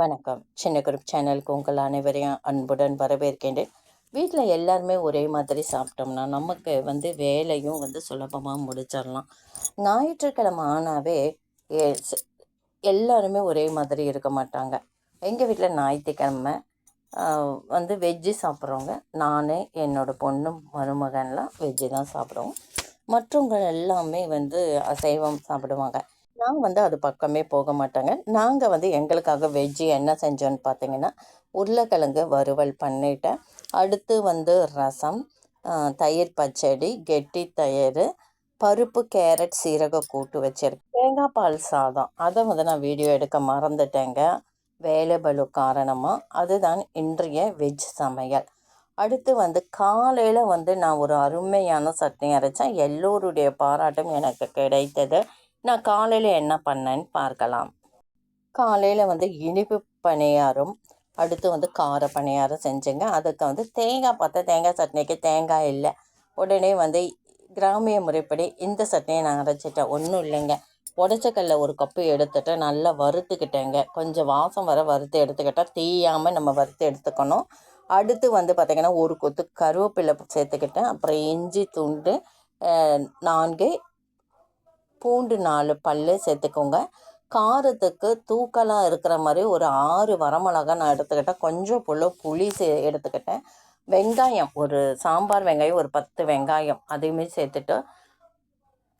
வணக்கம். சின்ன குரூப் சேனலுக்கு உங்கள் அனைவரையும் அன்புடன் வரவேற்கின்றேன். வீட்டில் எல்லாருமே ஒரே மாதிரி சாப்பிட்டோம்னா நமக்கு வந்து வேலையும் வந்து சுலபமாக முடிச்சிடலாம். ஞாயிற்றுக்கிழமை ஆனாவே எல்லாருமே ஒரே மாதிரி இருக்க மாட்டாங்க. எங்கள் வீட்டில் ஞாயிற்றுக்கிழமை வந்து வெஜ்ஜு சாப்பிட்றவங்க நான் என்னோடய பொண்ணும் மருமகன்லாம் வெஜ்ஜு தான் சாப்பிடுவோம். மற்றவங்க எல்லாமே வந்து அசைவம் சாப்பிடுவாங்க. நான் வந்து அது பக்கமே போக மாட்டேங்க. நாங்கள் வந்து எங்களுக்காக வெஜ்ஜு என்ன செஞ்சோன்னு பார்த்தீங்கன்னா உருளைக்கிழங்கு வறுவல் பண்ணிட்டேன். அடுத்து வந்து ரசம் தயிர் பச்சடி கெட்டி தயிர் பருப்பு கேரட் சீரக கூட்டு வச்சிருக்கேன். தேங்காய் பால் சாதம். அதை வந்து நான் வீடியோ எடுக்க மறந்துட்டேங்க. வேலை காரணமாக அதுதான் இன்றைய வெஜ் சமையல். அடுத்து வந்து காலையில் வந்து நான் ஒரு அருமையான சட்னி அரைச்சேன். எல்லோருடைய பாராட்டும் எனக்கு கிடைத்தது. நான் காலையில் என்ன பண்ணேன்னு பார்க்கலாம். காலையில் வந்து இனிப்பு பணியாரம் அடுத்து வந்து கார பணியாரம் செஞ்சேங்க. அதுக்கு வந்து தேங்காய் பார்த்தா தேங்காய் சட்னிக்கு தேங்காய் இல்லை. உடனே வந்து கிராமிய முறைப்படி இந்த சட்னியை நான் அரைச்சிட்டேன். ஒன்றும் இல்லைங்க. உடச்சக்கல்ல ஒரு கப்பு எடுத்துட்டு நல்லா வறுத்துக்கிட்டேங்க. கொஞ்சம் வாசம் வர வறுத்து எடுத்துக்கிட்டால் தீயாமல் நம்ம வறுத்து எடுத்துக்கணும். அடுத்து வந்து பார்த்திங்கன்னா ஒரு கொத்து கருவேப்பிலை சேர்த்துக்கிட்டேன். அப்புறம் இஞ்சி துண்டு நான்கு பூண்டு நாலு பல்லு சேர்த்துக்கோங்க. காரத்துக்கு தூக்கலாக இருக்கிற மாதிரி ஒரு ஆறு வரமிளகா நான் எடுத்துக்கிட்டேன். கொஞ்சம் புள்ள புளி சே எடுத்துக்கிட்டேன். வெங்காயம் ஒரு சாம்பார் வெங்காயம் ஒரு பத்து வெங்காயம் அதையுமே சேர்த்துட்டு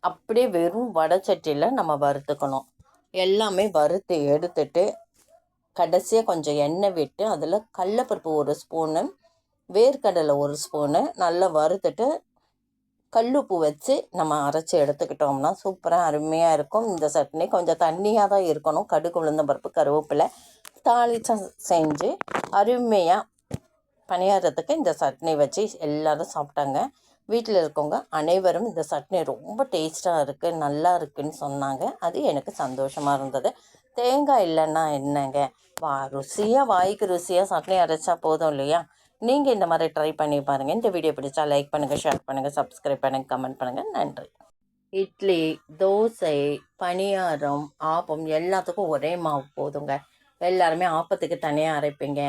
அப்படியே வெறும் வடச்சட்டியில் நம்ம வறுத்துக்கணும். எல்லாமே வறுத்து எடுத்துட்டு கடைசியாக கொஞ்சம் எண்ணெய் விட்டு அதில் கடலப்பருப்பு ஒரு ஸ்பூனு வேர்க்கடலை ஒரு ஸ்பூனு நல்லா வறுத்துட்டு கல்லுப்பு வச்சு நம்ம அரைச்சி எடுத்துக்கிட்டோம்னா சூப்பராக அருமையாக இருக்கும். இந்த சட்னி கொஞ்சம் தண்ணியாக தான் இருக்கணும். கடுகு உளுந்தம் பருப்பு கருவேப்பிலை தாளிச்சம் செஞ்சு அருமையாக பணியாரத்துக்கு இந்த சட்னி வச்சு எல்லாரும் சாப்பிட்டாங்க. வீட்டில் இருக்கவங்க அனைவரும் இந்த சட்னி ரொம்ப டேஸ்ட்டாக இருக்குது நல்லா இருக்குன்னு சொன்னாங்க. அது எனக்கு சந்தோஷமாக இருந்தது. தேங்காய் இல்லைன்னா என்னங்க? வா ருசியாக வாய்க்கு ருசியாக சட்னி அரைச்சா போதும் இல்லையா? நீங்கள் இந்த மாதிரி ட்ரை பண்ணி பாருங்கள் இந்த வீடியோ பிடிச்சா லைக் பண்ணுங்கள் ஷேர் பண்ணுங்கள் சப்ஸ்கிரைப் பண்ணுங்கள் கமெண்ட் பண்ணுங்கள் நன்றி. இட்லி தோசை பணியாரம் ஆப்பம் எல்லாத்துக்கும் ஒரே மாவு போதுங்க. எல்லாருமே ஆப்பத்துக்கு தனியாக அரைப்பீங்க.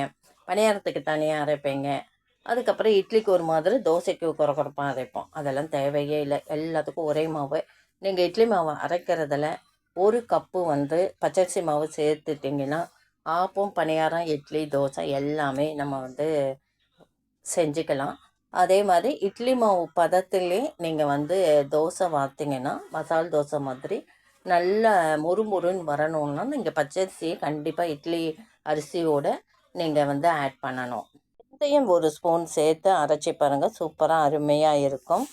பணியாரத்துக்கு தனியாக அரைப்பீங்க. அதுக்கப்புறம் இட்லிக்கு ஒரு மாதிரி தோசைக்கு குறக்குறப்பாக அரைப்போம். அதெல்லாம் தேவையே இல்லை. எல்லாத்துக்கும் ஒரே மாவு. நீங்கள் இட்லி மாவு அரைக்கிறதுல ஒரு கப்பு வந்து பச்சரிசி மாவு சேர்த்துட்டிங்கன்னா ஆப்பம் பணியாரம் இட்லி தோசை எல்லாமே நம்ம வந்து செஞ்சுக்கலாம். அதே மாதிரி இட்லி மாவு பதத்திலே நீங்கள் வந்து தோசை வார்த்தீங்கன்னா மசால் தோசை மாதிரி நல்ல முறுமுறுன்னு வரணும்னா நீங்கள் பச்சரிசியை கண்டிப்பாக இட்லி அரிசியோடு நீங்கள் வந்து ஆட் பண்ணணும். வெந்தயம் ஒரு ஸ்பூன் சேர்த்து அரைச்சி பாருங்கள் சூப்பராக அருமையாக இருக்கும்.